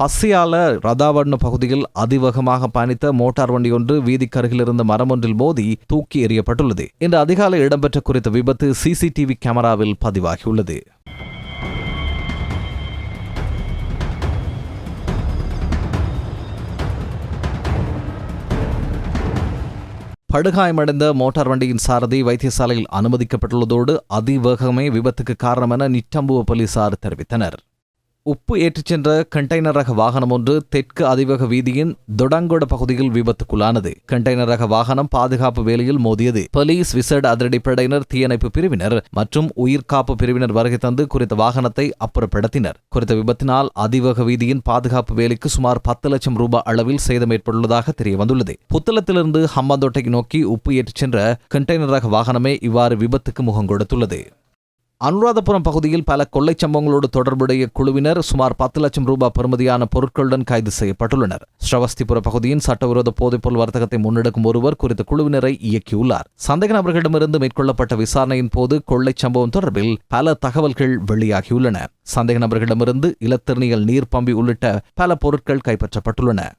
பசியால ரதாவண்ண பகுதியில் அதிவேகமாக பயணித்த மோட்டார் வண்டி ஒன்று வீதிக்கருகில் இருந்த மரம் ஒன்றில் மோதி தூக்கி எறியப்பட்டுள்ளது. இன்று அதிகாலை இடம்பெற்ற குறித்த விபத்து சிசிடிவி கேமராவில் பதிவாகியுள்ளது. படுகாயமடைந்த மோட்டார் வண்டியின் சாரதி வைத்தியசாலையில் அனுமதிக்கப்பட்டுள்ளதோடு அதிவேகமே விபத்துக்கு காரணம் என நிட்டம்புவ போலீசார் தெரிவித்தனர். உப்பு ஏற்றிச் சென்ற கண்டெய்னர் ரக வாகனம் ஒன்று தெற்கு அதிவேக வீதியின் தொடங்கொட பகுதியில் விபத்துக்குள்ளானது. கண்டெய்னர் ரக வாகனம் பாதுகாப்பு வேலையில் மோதியது. போலீஸ் விசேட அதிரடிப்படையினர் தீயணைப்பு பிரிவினர் மற்றும் உயிர்காப்பு பிரிவினர் வருகை தந்து குறித்த வாகனத்தை அப்புறப்படுத்தினர். குறித்த விபத்தினால் அதிவேக வீதியின் பாதுகாப்பு வேலைக்கு சுமார் பத்து லட்சம் ரூபாய் அளவில் சேதம் ஏற்பட்டுள்ளதாக தெரியவந்துள்ளது. புத்தளத்திலிருந்து ஹம்பாந்தோட்டை நோக்கி உப்பு ஏற்றிச் சென்ற கண்டெய்னர் ரக வாகனமே இவ்வாறு விபத்துக்கு முகம் கொடுத்துள்ளது அனுராதபுரம் பகுதியில் பல கொள்ளைச் சம்பவங்களோடு தொடர்புடைய குழுவினர் சுமார் பத்து லட்சம் ரூபாய் பெறுமதியான பொருட்களுடன் கைது செய்யப்பட்டுள்ளனர். ஸ்ரவஸ்திபுர பகுதியின் சட்டவிரோத போதைப்பொருள் வர்த்தகத்தை முன்னெடுக்கும் ஒருவர் குறித்த குழுவினரை இயக்கியுள்ளார். சந்தேக நபர்களிடமிருந்து மேற்கொள்ளப்பட்ட விசாரணையின் போது கொள்ளைச் சம்பவம் தொடர்பில் பல தகவல்கள் வெளியாகியுள்ளன. சந்தேக நபர்களிடமிருந்து இலத்திரனியல் நீர் பம்பி உள்ளிட்ட பல பொருட்கள் கைப்பற்றப்பட்டுள்ளன.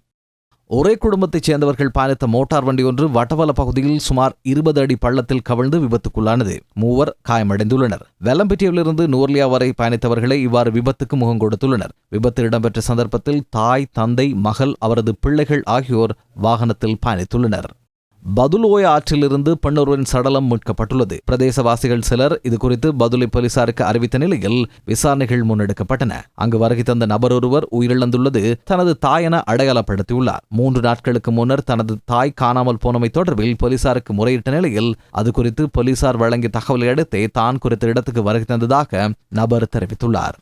ஒரே குடும்பத்தைச் சேர்ந்தவர்கள் பயணித்த மோட்டார் வண்டி ஒன்று வட்டவல பகுதியில் சுமார் இருபது அடி பள்ளத்தில் கவிழ்ந்து விபத்துக்குள்ளானது. மூவர் காயமடைந்துள்ளனர். வெலம்பெட்டியிலிருந்து நூர்லியா வரை பயணித்தவர்களே இவ்வாறு விபத்துக்கு முகம் கொடுத்துள்ளனர். விபத்து இடம்பெற்ற சந்தர்ப்பத்தில் தாய் தந்தை மகள் அவரது பிள்ளைகள் ஆகியோர் வாகனத்தில் பயணித்துள்ளனர். பதுலோய ஆற்றிலிருந்து பெண்ணொருவரின் சடலம் மீட்கப்பட்டுள்ளது. பிரதேசவாசிகள் சிலர் இதுகுறித்து பதுளை போலீசாருக்கு அறிவித்த நிலையில் விசாரணைகள் முன்னெடுக்கப்பட்டன. அங்கு வருகை தந்த நபர் ஒருவர் உயிரிழந்துள்ளது. தனது தாயென அடையாளப்படுத்தியுள்ளார். மூன்று நாட்களுக்கு முன்னர் தனது தாய் காணாமல் போனமை தொடர்பில் போலீசாருக்கு முறையிட்ட நிலையில் அது குறித்து போலீசார் வழங்கிய தகவலை அடுத்தே தான் குறித்த இடத்துக்கு வருகை தந்ததாக நபர் தெரிவித்துள்ளார்.